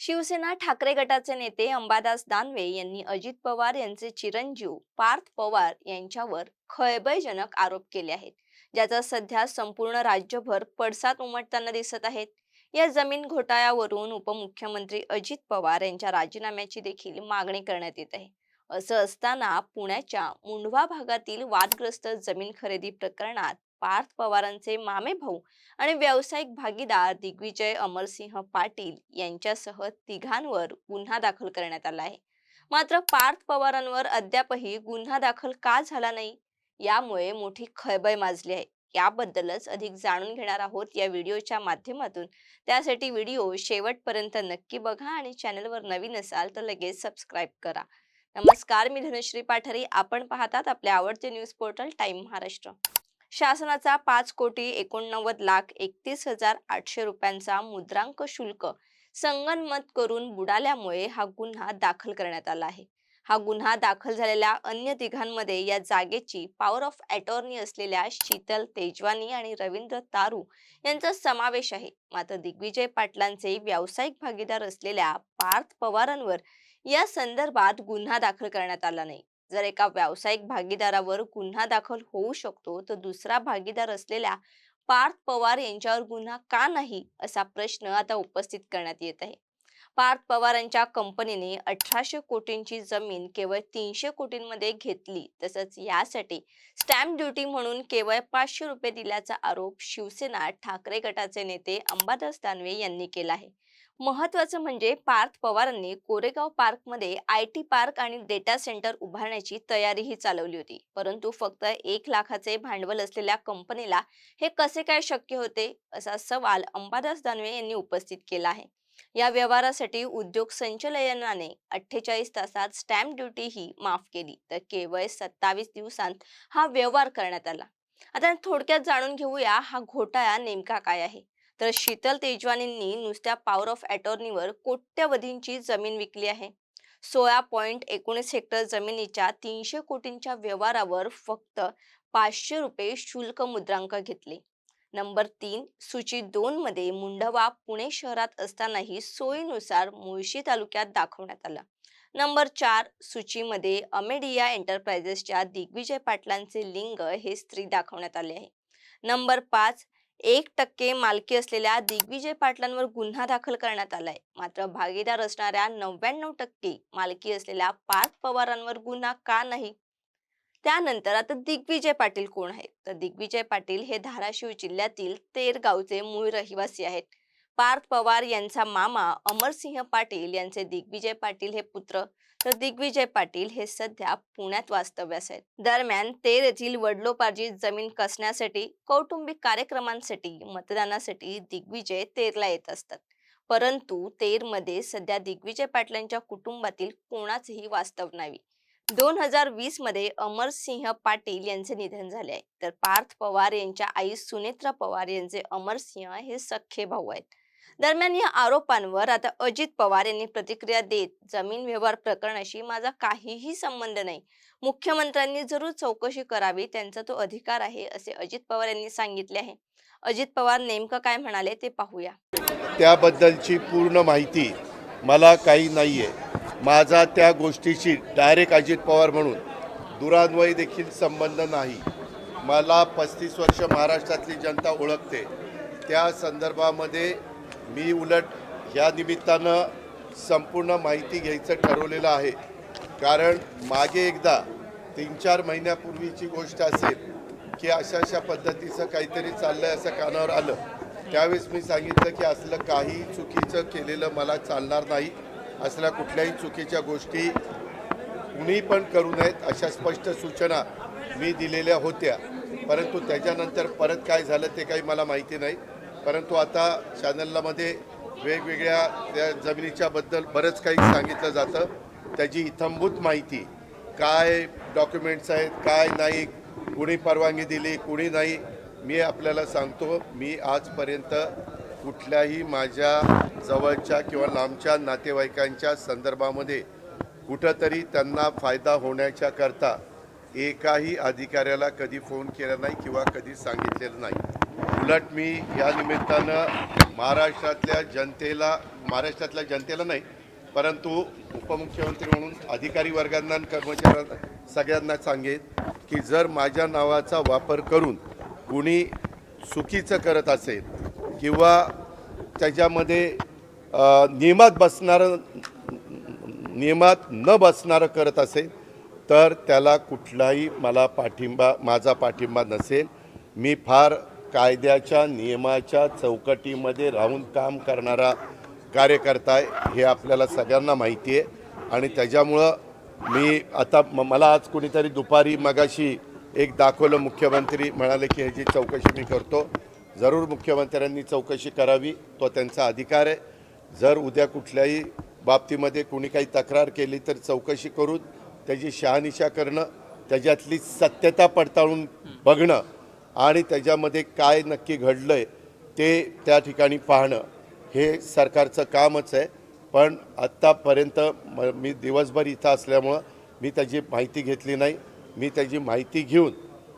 शिवसेना ठाकरे गटाचे नेते अंबादास दानवे यांनी अजित पवार यांचे चिरंजीव पार्थ पवार यांच्यावर खळबळजनक आरोप केले आहेत ज्याचा सध्या संपूर्ण राज्यभर पडसाद उमटताना दिसत आहेत. या जमीन घोटाळ्यावरून उपमुख्यमंत्री अजित पवार यांच्या राजीनाम्याची देखील मागणी करण्यात येत आहे. असं असताना पुण्याच्या मुंढवा भागातील वादग्रस्त जमीन खरेदी प्रकरणात पार्थ पवारांचे मामे भाऊ आणि व्यावसायिक भागीदार दिग्विजय अमरसिंह पाटील यांच्यासह तिघांवर गुन्हा दाखल करण्यात आला आहे. मात्र पार्थ पवारांवर अद्यापही गुन्हा दाखल का झाला नाही? यामुळे मोठी खळबळ माजली आहे. याबद्दलच अधिक जाणून घेणार आहोत या व्हिडिओच्या माध्यमातून. त्यासाठी व्हिडिओ शेवटपर्यंत नक्की बघा आणि चॅनलवर नवीन असाल तर लगेच सबस्क्राईब करा. नमस्कार मी धनुश्री पाठारी. आपण पाहतात आपले आवडते न्यूज पोर्टल टाइम महाराष्ट्र. शासनाचा पाच कोटी एकोणनव्वद लाख एकतीस हजार आठशे रुपयांचा मुद्रांक शुल्क संगनमत करून बुडाल्यामुळे हा गुन्हा दाखल करण्यात आला आहे. हा गुन्हा दाखल झालेल्या अन्य तिघांमध्ये या जागेची पॉवर ऑफ अटॉर्नी असलेल्या शीतल तेजवानी आणि रवींद्र तारू यांचा समावेश आहे. मात्र दिग्विजय पाटलांचे व्यावसायिक भागीदार असलेल्या पार्थ पवारांवर या संदर्भात गुन्हा दाखल करण्यात आला नाही. जर एका व्यावसायिक भागीदारावर गुन्हा दाखल होऊ शकतो तर दुसरा भागीदार असलेल्या पार्थ पवार यांच्यावर गुन्हा का नाही असा प्रश्न आता उपस्थित करण्यात येत आहे. पार्थ पवारांच्या कंपनीने अठराशे कोटींची जमीन केवळ तीनशे कोटींमध्ये घेतली तसंच यासाठी स्टॅम्प ड्युटी म्हणून केवळ पाचशे रुपये दिल्याचा आरोप शिवसेना ठाकरे गटाचे नेते अंबादास दानवे यांनी केला आहे. महत्वाचं म्हणजे पार्थ पवारांनी कोरेगाव पार्कमध्ये आय टी पार्क आणि डेटा सेंटर उभारण्याची तयारीही चालवली होती. परंतु फक्त एक लाखाचे भांडवल असलेल्या कंपनीला हे कसे काय शक्य होते? असा सवाल अंबादास दानवे यांनी उपस्थित केला आहे. या व्यवहारासाठी उद्योग संचालनाने अठ्ठेचाळीस तासात स्टॅम्प ड्युटी ही माफ केली. तर केवळ सत्तावीस दिवसांत हा व्यवहार करण्यात आला. आता थोडक्यात जाणून घेऊया हा घोटाळा नेमका काय आहे? तर शीतल तेजवानींनी नुसत्या पॉवर ऑफ अटॉर्नीवर कोट्यवधींची जमीन विकली आहे. सोळा पॉईंट एकोणीस हेक्टर जमिनीच्या तीनशे कोटींच्या व्यवहारावर फक्त पाचशे रुपये शुल्क मुद्रांक घेतले. नंबर तीन सूची दोन मध्ये मुंढवा पुणे शहरात असतानाही सोयीनुसार मुळशी तालुक्यात दाखवण्यात आला. नंबर चार सूचीमध्ये अमेडिया एंटरप्राइजेसच्या दिग्विजय पाटलांचे लिंग हे स्त्री दाखवण्यात आले आहे. नंबर पाच एक टक्के मालकी असलेल्या दिग्विजय पाटलांवर गुन्हा दाखल करण्यात आलाय. मात्र भागीदार असणाऱ्या नव्याण्णव टक्के मालकी असलेल्या पार्थ पवारांवर गुन्हा का नाही? त्यानंतर आता दिग्विजय पाटील कोण आहेत? तर दिग्विजय पाटील हे धाराशिव जिल्ह्यातील तेर गावचे मूळ रहिवासी आहेत. पार्थ पवार यांचा मामा अमरसिंह पाटील यांचे दिग्विजय पाटील हे पुत्र. तर दिग्विजय पाटील हे सध्या पुण्यात वास्तव्यास आहेत. दरम्यान तेर येथील वडलोपार्जित जमीन कसण्यासाठी कौटुंबिक कार्यक्रमांसाठी मतदानासाठी दिग्विजय तेरला येत असतात. परंतु तेरमध्ये सध्या दिग्विजय पाटलांच्या कुटुंबातील कोणाचेही वास्तव नाही. दोन हजार वीसमध्ये अमरसिंह पाटील यांचे निधन झाले आहे. तर पार्थ पवार यांच्या आई सुनेत्रा पवार यांचे अमरसिंह हे सख्खे भाऊ आहेत. दरम्यान या आरोपांवर आता अजित पवार यांनी प्रतिक्रिया देत जमीन व्यवहार प्रकरणाशी माझा काहीही संबंध नाही. मुख्यमंत्र्यांनी जरूर चौकशी करावी त्यांचा तो अधिकार आहे असे अजित पवार यांनी सांगितले आहे. अजित पवार नेमकं काय म्हणाले ते पाहूया. त्याबद्दलची पूर्ण माहिती मला काही नाही आहे माझा त्या गोष्टीशी डायरेक्ट अजित पवार म्हणून दुरान्वय देखील संबंध नाही. मला पस्तीस वर्ष महाराष्ट्रातली जनता ओळखते. त्या संदर्भामध्ये मी उलट ह्या निमित्तानं संपूर्ण माहिती घ्यायचं ठरवलेलं आहे. कारण मागे एकदा तीन चार महिन्यापूर्वीची गोष्ट असेल की अशा अशा पद्धतीचं काहीतरी चाललं आहे असं कानावर आलं. त्यावेळेस मी सांगितलं की असलं काही चुकीचं केलेलं मला चालणार नाही. असल्या कुठल्याही चुकीच्या गोष्टी कुणी पण करू नयेत अशा स्पष्ट सूचना मी दिलेल्या होत्या. परंतु त्याच्यानंतर परत काय झालं ते काही मला माहिती नाही. परंतु आता चॅनलमध्ये वेगवेगळ्या त्या जमिनीच्या बद्दल बरंच काही सांगितलं जातं. त्याची इथंभूत माहिती काय डॉक्युमेंट्स आहेत काय नाही कुणी परवानगी दिली कुणी नाही मी आपल्याला सांगतो मी आजपर्यंत कुठल्याही माझ्या जवळच्या किंवा लांबच्या नातेवाईकांच्या संदर्भामध्ये कुठंतरी त्यांना फायदा होण्याच्या करता एकाही अधिकाऱ्याला कधी फोन केला नाही किंवा कधी सांगितलेलं नाही. उलट मी या निमित्तानं महाराष्ट्रातल्या जनतेला महाराष्ट्रातल्या जनतेला नाही परंतु उपमुख्यमंत्री म्हणून अधिकारी वर्गांना आणि कर्मचाऱ्यांना सगळ्यांना सांगेन की जर माझ्या नावाचा वापर करून कुणी चुकीचं करत असेल किंवा त्याच्यामध्ये नियमात बसणारं नियमात न बसणारं करत असेल तर त्याला कुठलाही मला पाठिंबा माझा पाठिंबा नसेल. मी फार कायद्याच्या नियमाच्या चौकटीमध्ये राहून काम करणारा कार्यकर्ता आहे हे आपल्याला सगळ्यांना माहिती आहे. आणि त्याच्यामुळं मी आता म- मला आज कुणीतरी दुपारी मगाशी एक दाखवलं मुख्यमंत्री म्हणाले की ह्याची चौकशी मी करतो. जरूर मुख्यमंत्र्यांनी चौकशी करावी तो त्यांचा अधिकार आहे. जर उद्या कुठल्याही बाबतीमध्ये कुणी काही तक्रार केली तर चौकशी करून त्याची शहानिशा करणं त्याच्यातली सत्यता पडताळून बघणं आणि त्याच्यामध्ये काय नक्की घडलं आहे ते त्या ठिकाणी पाहणं हे सरकारचं कामच आहे. पण आत्तापर्यंत म मी दिवसभर इथं असल्यामुळं मी त्याची माहिती घेतली नाही. मी त्याची माहिती घेऊन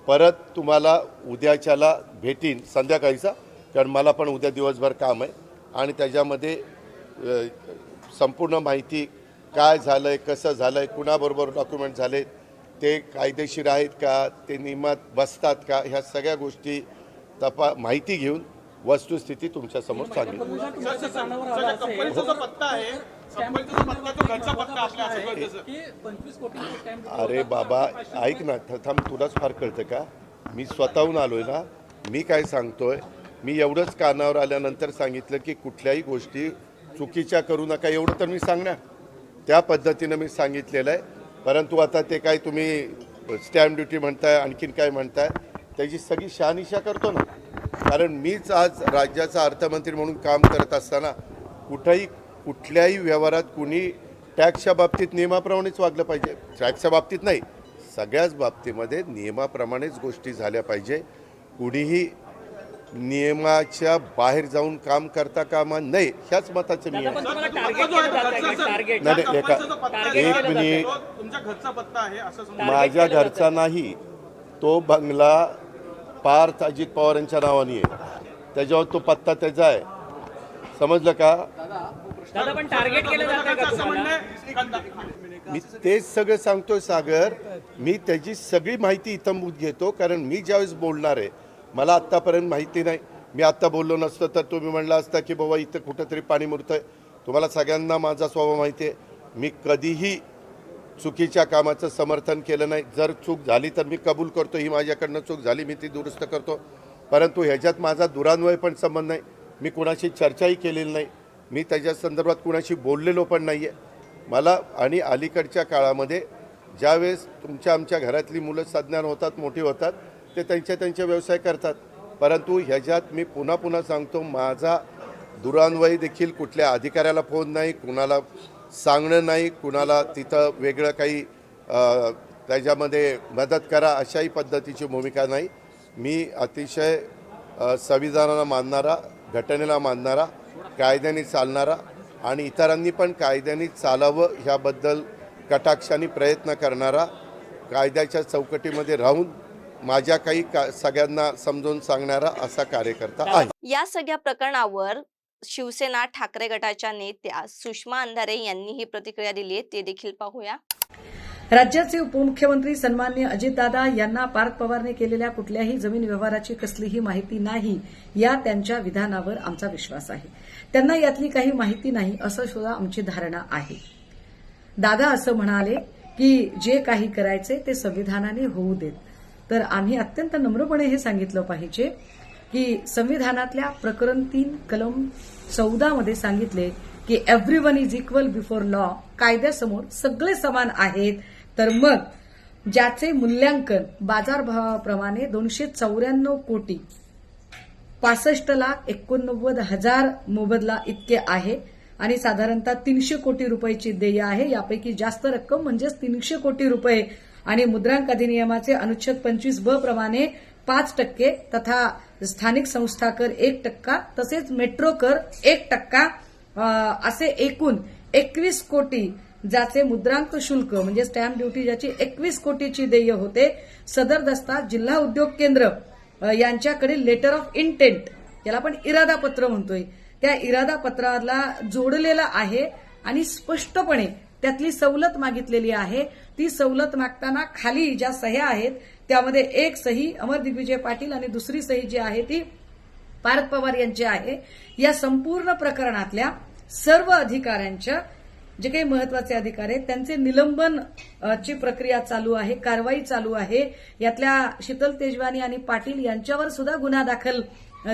परत तुम्हाला उद्याच्याला भेटीन संध्याकाळीचा कारण मला पण उद्या दिवसभर काम आहे. आणि त्याच्यामध्ये संपूर्ण माहिती काय झालं आहे कसं झालं आहे कुणाबरोबर डॉक्युमेंट झाले ते कायदेशीर आहेत का? ते नियमात बसतात का? ह्या सगळ्या गोष्टी तपा माहिती घेऊन वस्तुस्थिती तुमच्यासमोर सांगेल. अरे बाबा ऐक ना थ- थांब तुलाच फार कळतं का? मी स्वतःहून आलोय ना मी काय सांगतोय? मी एवढंच कानावर आल्यानंतर सांगितलं की कुठल्याही गोष्टी चुकीच्या करू नका एवढं तर मी सांगणार. त्या पद्धतीनं मी सांगितलेलं आहे. परंतु आता ते काय तुम्ही स्टॅम्प ड्युटी म्हणताय आणखीन काय म्हणताय त्याची सगळी शहानिशा करतो ना. कारण मीच आज राज्याचा अर्थमंत्री म्हणून काम करत असताना कुठंही कुठल्याही व्यवहारात कुणी टॅक्सच्या बाबतीत नियमाप्रमाणेच वागलं पाहिजे. टॅक्सच्या बाबतीत नाही सगळ्याच बाबतीमध्ये नियमाप्रमाणेच गोष्टी झाल्या पाहिजे. कुणीही नियमाच्या बाहेर जाऊन काम करता कामा नये ह्याच मताचं मी आहे नाही, नाही, एका- एक मिनिट तो तुमच्या घरचा पत्ता आहे असं समजा माझ्या. घरचा नाही तो बंगला पार्थ अजित पवार यांच्या नावाने आहे. त्याच्यावर तो पत्ता त्याचा आहे. समजलं का? दादा पण टार्गेट केलं जात आहे का असं म्हणणं तुम्हाला? आहे का- मी तेच सगळं सांगतोय सागर. मी त्याची सगळी माहिती इथंभूत घेतो कारण मी ज्यावेळेस बोलणार आहे मला आत्तापर्यंत माहिती नाही. मी आत्ता बोललो नसतं तर तुम्ही म्हणला असता की बाबा इथं कुठंतरी पाणी मुरतं आहे तुम्हाला सगळ्यांना माझा स्वभाव माहिती आहे. मी कधीही चुकीच्या कामाचं समर्थन केलं नाही. जर चूक झाली तर मी कबूल करतो. ही माझ्याकडनं चूक झाली मी ती दुरुस्त करतो. परंतु ह्याच्यात माझा दुरान्वय पण संबंध नाही. मी कुणाशी चर्चाही केलेली नाही. मी त्याच्या संदर्भात कुणाशी बोललेलो पण नाही आहे मला आणि अलीकडच्या काळामध्ये ज्यावेळेस तुमच्या आमच्या घरातली मुलं सज्ञान होतात मोठी होतात ते त्यांच्या त्यांचे व्यवसाय करतात. परंतु ह्याच्यात मी पुन्हा पुन्हा सांगतो माझा दुरान्वयी देखील कुठल्या अधिकाऱ्याला फोन नाही कुणाला सांगणं नाही कुणाला तिथं वेगळं काही त्याच्यामध्ये मदत करा अशाही पद्धतीची भूमिका नाही. मी अतिशय संविधानाला मानणारा घटनेला मानणारा कायद्याने चालणारा आणि इतरांनी पण कायद्याने चालावं ह्याबद्दल कटाक्षाने प्रयत्न करणारा कायद्याच्या चौकटीमध्ये राहून माझ्या काही का सगळ्यांना समजून सांगणारा असा कार्यकर्ता आहे. या सगळ्या प्रकरणावर शिवसेना ठाकरे गटाच्या नेत्या सुषमा अंधारे यांनी ही प्रतिक्रिया दिली आहे. ते देखील पाहूया. राज्याचे उपमुख्यमंत्री सन्मान्य अजितदादा यांना पार्थ पवारने केलेल्या कुठल्याही जमीन व्यवहाराची कसलीही माहिती नाही या त्यांच्या विधानावर आमचा विश्वास आहे. त्यांना यातली काही माहिती नाही असं सुद्धा आमची धारणा आहे. दादा असं म्हणाले की जे काही करायचे ते संविधानाने होऊ देत. तर आम्ही अत्यंत नम्रपणे हे सांगितलं पाहिजे की संविधानातल्या प्रकरण तीन कलम चौदा मध्ये सांगितले की every one is equal before law कायद्यासमोर सगळे समान आहेत. तर मग ज्याचे मूल्यांकन बाजारभावाप्रमाणे दोनशे चौऱ्याण्णव कोटी पासष्ट लाख एकोणनव्वद हजार मोबदला इतके आहे आणि साधारणतः तीनशे कोटी रुपयाची देय आहे. यापैकी जास्त रक्कम म्हणजेच तीनशे कोटी रुपये आणि मुद्रांक अधिनियमाचे अनुच्छेद पंचवीस ब प्रमाणे पाच टक्के तथा स्थानिक संस्था कर एक टक्का तसेच मेट्रो कर एक टक्का असे एकूण एकवीस कोटी ज्याचे मुद्रांक शुल्क म्हणजे स्टॅम्प ड्युटी ज्याची एकवीस कोटीची देय होते सदर दस्ता जिल्हा उद्योग केंद्र यांच्याकडे लेटर ऑफ इंटेंट याला आपण इरादा पत्र म्हणतोय. त्या इरादा पत्राला जोडलेलं आहे आणि स्पष्टपणे त्यातली सवलत मागितलेली आहे. ती सवलत मागताना खाली ज्या सह्या आहेत त्यामध्ये एक सही अमर दिग्विजय पाटील आणि दुसरी सही जी आहे ती पार्थ पवार यांची आहे. या संपूर्ण प्रकरणातल्या सर्व अधिकाऱ्यांच्या जे काही महत्त्वाचे अधिकारी आहेत त्यांचे निलंबन ची प्रक्रिया चालू आहे कारवाई चालू आहे. यातल्या शीतल तेजवानी आणि पाटील यांच्यावर सुद्धा गुन्हा दाखल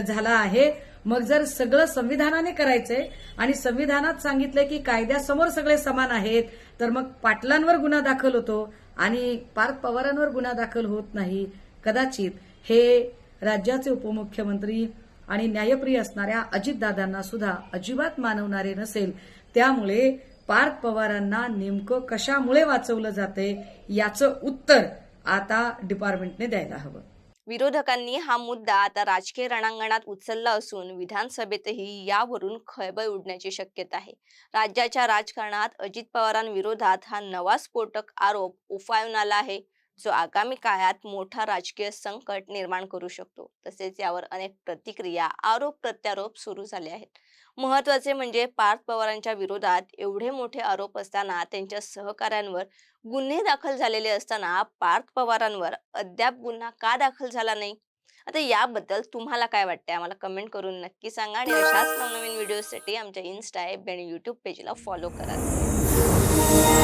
झाला आहे. मग जर सगळं संविधानाने करायचंय आणि संविधानात सांगितलंय की कायद्यासमोर सगळे समान आहेत तर मग पाटलांवर गुन्हा दाखल होतो आणि पार्थ पवारांवर गुन्हा दाखल होत नाही. कदाचित हे राज्याचे उपमुख्यमंत्री आणि न्यायप्रिय असणाऱ्या अजितदादांना सुद्धा अजिबात मानवणारे नसेल. त्यामुळे पार्थ पवारांना नेमकं कशामुळे वाचवलं जाते याचं उत्तर आता डिपार्टमेंटने द्यायला हवं. विरोधकांनी हा मुद्दा आता राजकीय रणांगणात उचलला असून विधानसभेतही यावरून खळबळ उडण्याची शक्यता आहे. राज्याच्या राजकारणात अजित पवारांविरोधात हा नवा स्फोटक आरोप उफाळून आला आहे. जो आगामी काळात मोठा राजकीय संकट निर्माण करू शकतो. तसेच यावर अनेक प्रतिक्रिया आरोप प्रत्यारोप सुरू झाले आहेत. महत्त्वाचे म्हणजे पार्थ पवारांच्या विरोधात एवढे मोठे आरोप असताना त्यांच्या सहकाऱ्यांवर गुन्हे दाखल झालेले असताना पार्थ पवारांवर अद्याप गुन्हा का दाखल झाला नाही? आता याबद्दल तुम्हाला काय वाटतंय? आम्हाला कमेंट करून नक्की सांगा आणि अशाच नवनवीन व्हिडिओसाठी आमच्या इन्स्टा ॲप आणि यूट्यूब पेजला फॉलो करा.